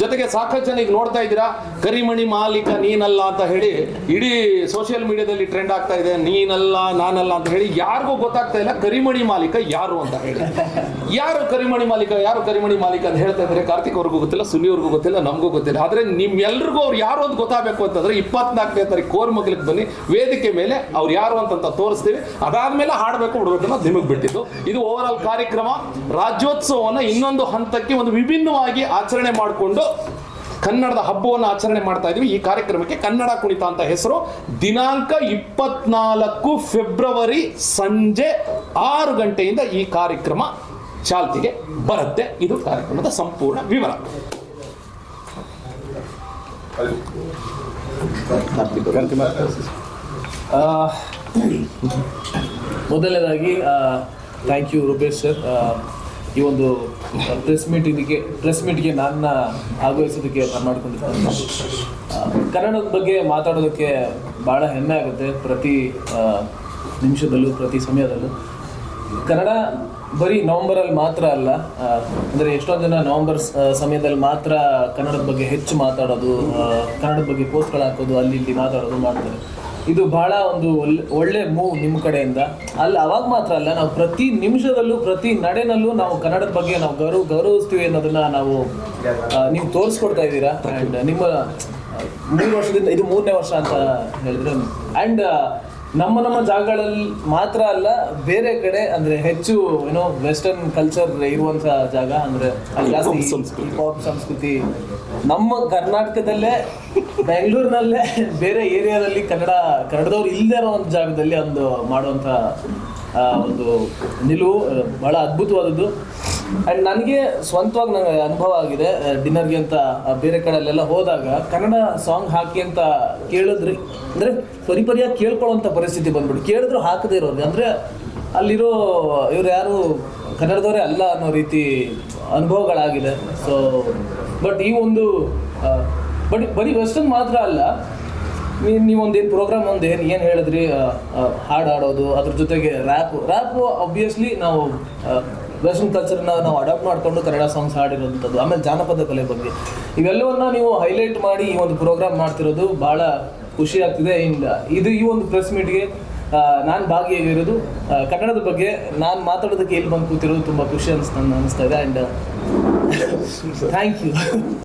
ಜೊತೆಗೆ ಸಾಕಷ್ಟು ಜನ ಈಗ ನೋಡ್ತಾ ಇದ್ದೀರಾ, ಕರಿಮಣಿ ಮಾಲೀಕ ನೀನಲ್ಲ ಅಂತ ಹೇಳಿ ಇಡೀ ಸೋಷಿಯಲ್ ಮೀಡಿಯಾದಲ್ಲಿ ಟ್ರೆಂಡ್ ಆಗ್ತಾ ಇದೆ, ನೀನಲ್ಲ, ನಾನಲ್ಲ ಅಂತ ಹೇಳಿ ಯಾರಿಗೂ ಗೊತ್ತಾಗ್ತಾ ಇಲ್ಲ, ಕರಿಮಣಿ ಮಾಲೀಕ ಯಾರು ಅಂತ ಹೇಳಿ. ಯಾರು ಕರಿಮಣಿ ಮಾಲೀಕ, ಯಾರು ಕರಿಮಣಿ ಮಾಲೀಕ ಅಂತ ಹೇಳ್ತಾ ಇದ್ದಾರೆ ಕಾರ್ತಿಕ್ ಅವ್ರಿಗೂ ಗೊತ್ತಿಲ್ಲ ಸುನಿ ಅವ್ರಿಗೂ ಗೊತ್ತಿಲ್ಲ, ನಮಗೂ ಗೊತ್ತಿಲ್ಲ. ಆದ್ರೆ ನಿಮ್ಮೆಲ್ರಿಗೂ ಅವ್ರು ಯಾರು ಅಂತ ಗೊತ್ತಾಗಬೇಕು ಅಂತಂದ್ರೆ ಇಪ್ಪತ್ನಾಲ್ಕನೇ ತಾರೀಕು ಕೋರ್ಮಗ್ಲಿಗೆ ಬನ್ನಿ, ವೇದಿಕೆ ಮೇಲೆ ಅವ್ರು ಯಾರು ಅಂತಂತ ತೋರಿಸ್ತೀವಿ. ಅದಾದ್ಮೇಲೆ ಹಾಡಬೇಕು ಬಿಡ್ಬೇಕು ಅನ್ನೋದು ನಿಮಗೆ ಬಿಟ್ಟಿದ್ದು. ಇದು ಓವರ್ ಆಲ್ ಕಾರ್ಯಕ್ರಮ. ರಾಜ್ಯೋತ್ಸವವನ್ನು ಇನ್ನೊಂದು ಹಂತಕ್ಕೆ ಒಂದು ವಿಭಿನ್ನವಾಗಿ ಆಚರಣೆ ಮಾಡಿಕೊಂಡು ಕನ್ನಡದ ಹಬ್ಬವನ್ನು ಆಚರಣೆ ಮಾಡ್ತಾ ಇದೀವಿ. ಈ ಕಾರ್ಯಕ್ರಮಕ್ಕೆ ಕನ್ನಡ ಕುಣಿತ ಅಂತ ಹೆಸರು. ದಿನಾಂಕ ಇಪ್ಪತ್ನಾಲ್ಕು ಫೆಬ್ರವರಿ ಸಂಜೆ ಆರು ಗಂಟೆಯಿಂದ ಈ ಕಾರ್ಯಕ್ರಮ ಚಾಲ್ತಿಗೆ ಬರುತ್ತೆ. ಇದು ಕಾರ್ಯಕ್ರಮದ ಸಂಪೂರ್ಣ ವಿವರ. ಮೊದಲನೇದಾಗಿ ಥ್ಯಾಂಕ್ ಯು ರೂಪೇಶ್ ಸರ್ ಈ ಒಂದು ಪ್ರೆಸ್ ಮೀಟ್ ಇದಕ್ಕೆ ಪ್ರೆಸ್ ಮೀಟ್ಗೆ ನನ್ನ ಭಾಗವಹಿಸೋದಕ್ಕೆ ಮಾಡ್ಕೊಂಡಿದ್ದೆ ಕನ್ನಡದ ಬಗ್ಗೆ ಮಾತಾಡೋದಕ್ಕೆ ಭಾಳ ಹೆಮ್ಮೆ ಆಗುತ್ತೆ ಪ್ರತಿ ನಿಮಿಷದಲ್ಲೂ, ಪ್ರತಿ ಸಮಯದಲ್ಲೂ. ಕನ್ನಡ ಬರೀ ನವಂಬರಲ್ಲಿ ಮಾತ್ರ ಅಲ್ಲ ಅಂದರೆ ಎಷ್ಟೊಂದು ಜನ ನವಂಬರ್ ಸಮಯದಲ್ಲಿ ಮಾತ್ರ ಕನ್ನಡದ ಬಗ್ಗೆ ಹೆಚ್ಚು ಮಾತಾಡೋದು ಕನ್ನಡದ ಬಗ್ಗೆ ಪೋಸ್ಟ್ಗಳು ಹಾಕೋದು, ಅಲ್ಲಿ ಇಲ್ಲಿ ಮಾತಾಡೋದು ಮಾಡ್ತಾರೆ. ಇದು ಬಹಳ ಒಂದು ಒಳ್ಳೆ ಮೂವ್ ನಿಮ್ಮ ಕಡೆಯಿಂದ. ಅಲ್ಲಿ ಅವಾಗ ಮಾತ್ರ ಅಲ್ಲ, ನಾವು ಪ್ರತಿ ನಿಮಿಷದಲ್ಲೂ, ಪ್ರತಿ ನಡೆನಲ್ಲೂ ನಾವು ಕನ್ನಡದ ಬಗ್ಗೆ ನಾವು ಗೌರವ, ಗೌರವಿಸ್ತೀವಿ ಅನ್ನೋದನ್ನ ನಾವು ನೀವು ತೋರಿಸ್ಕೊಡ್ತಾ ಇದ್ದೀರಾ? ಆ್ಯಂಡ್ ನಿಮ್ಮ, ಮೂರು ವರ್ಷದಿಂದ, ಇದು ಮೂರನೇ ವರ್ಷ ಅಂತ ಹೇಳಿದ್ರೆ ಆ್ಯಂಡ್ ನಮ್ಮ ನಮ್ಮ ಜಾಗಗಳಲ್ಲಿ ಮಾತ್ರ ಅಲ್ಲ ಬೇರೆ ಕಡೆ ಅಂದ್ರೆ ಹೆಚ್ಚು ಏನೋ ವೆಸ್ಟರ್ನ್ ಕಲ್ಚರ್ ಇರುವಂತ ಜಾಗ ಅಂದ್ರೆ ಅಲ್ಲಿ ಜಾಸ್ತಿ ಸಂಸ್ಕೃತಿ. hip-hop ಸಂಸ್ಕೃತಿ ನಮ್ಮ ಕರ್ನಾಟಕದಲ್ಲೇ ಬೆಂಗಳೂರಿನಲ್ಲೇ ಬೇರೆ ಏರಿಯಾದಲ್ಲಿ ಕನ್ನಡ ಕನ್ನಡದವ್ರು ಇಲ್ಲದೆ ಇರೋ ಒಂದು ಜಾಗದಲ್ಲಿ ಒಂದು ಮಾಡುವಂತ ಒಂದು ನಿಲುವು ಬಹಳ ಅದ್ಭುತವಾದದ್ದು ಆ್ಯಂಡ್ ನನಗೆ ಸ್ವಂತವಾಗಿ ನನಗೆ ಅನುಭವ ಆಗಿದೆ ಡಿನ್ನರ್ಗೆ ಅಂತ ಬೇರೆ ಕಡೆಯಲ್ಲೆಲ್ಲ ಹೋದಾಗ ಕನ್ನಡ ಸಾಂಗ್ ಹಾಕಿ ಅಂತ ಕೇಳಿದ್ರಿ, ಅಂದರೆ ಪರಿಪರಿಯಾಗಿ ಕೇಳ್ಕೊಳ್ಳೋಂಥ ಪರಿಸ್ಥಿತಿ ಬಂದ್ಬಿಟ್ಟು ಕೇಳಿದ್ರು ಹಾಕದೇ ಇರೋದು. ಅಂದರೆ ಅಲ್ಲಿರೋ ಇವ್ರು ಯಾರು ಕನ್ನಡದವರೇ ಅಲ್ಲ ಅನ್ನೋ ರೀತಿ ಅನುಭವಗಳಾಗಿದೆ. ಸೊ ಬಟ್ ಈ ಒಂದು ಬಟ್ ಬರೀ ವೆಸ್ಟರ್ನ್ ಮಾತ್ರ ಅಲ್ಲ ನೀವು ನೀವೊಂದೇನು ಪ್ರೋಗ್ರಾಮ್ ಒಂದು ಏನು ಏನು ಹೇಳಿದ್ರಿ ಹಾಡು ಹಾಡೋದು ಅದ್ರ ಜೊತೆಗೆ ರ್ಯಾಪ್ ರ್ಯಾಪು ಅಬ್ವಿಯಸ್ಲಿ ನಾವು ವೆಸ್ಟರ್ನ್ ಕಲ್ಚರ್ನ ನಾವು ಅಡಾಪ್ಟ್ ಮಾಡಿಕೊಂಡು ಕನ್ನಡ ಸಾಂಗ್ಸ್ ಹಾಡಿರೋಂಥದ್ದು ಆಮೇಲೆ ಜಾನಪದ ಕಲೆ ಬಗ್ಗೆ. ಇವೆಲ್ಲವನ್ನ ನೀವು ಹೈಲೈಟ್ ಮಾಡಿ ಈ ಒಂದು ಪ್ರೋಗ್ರಾಮ್ ಮಾಡ್ತಿರೋದು ಭಾಳ ಖುಷಿ ಆಗ್ತಿದೆ. ಇಂದ ಇದು ಈ ಒಂದು ಪ್ರೆಸ್ ಮೀಟ್ಗೆ ನಾನು ಭಾಗಿಯಾಗಿರೋದು. ಕನ್ನಡದ ಬಗ್ಗೆ ನಾನು ಮಾತಾಡೋದಕ್ಕೆ ಎಲ್ಲಿ ಬಂದು ಕೂತಿರೋದು ತುಂಬ ಖುಷಿ ಅನಿಸ್ತು ಅನಿಸ್ತಾ ಇದೆ. And thank you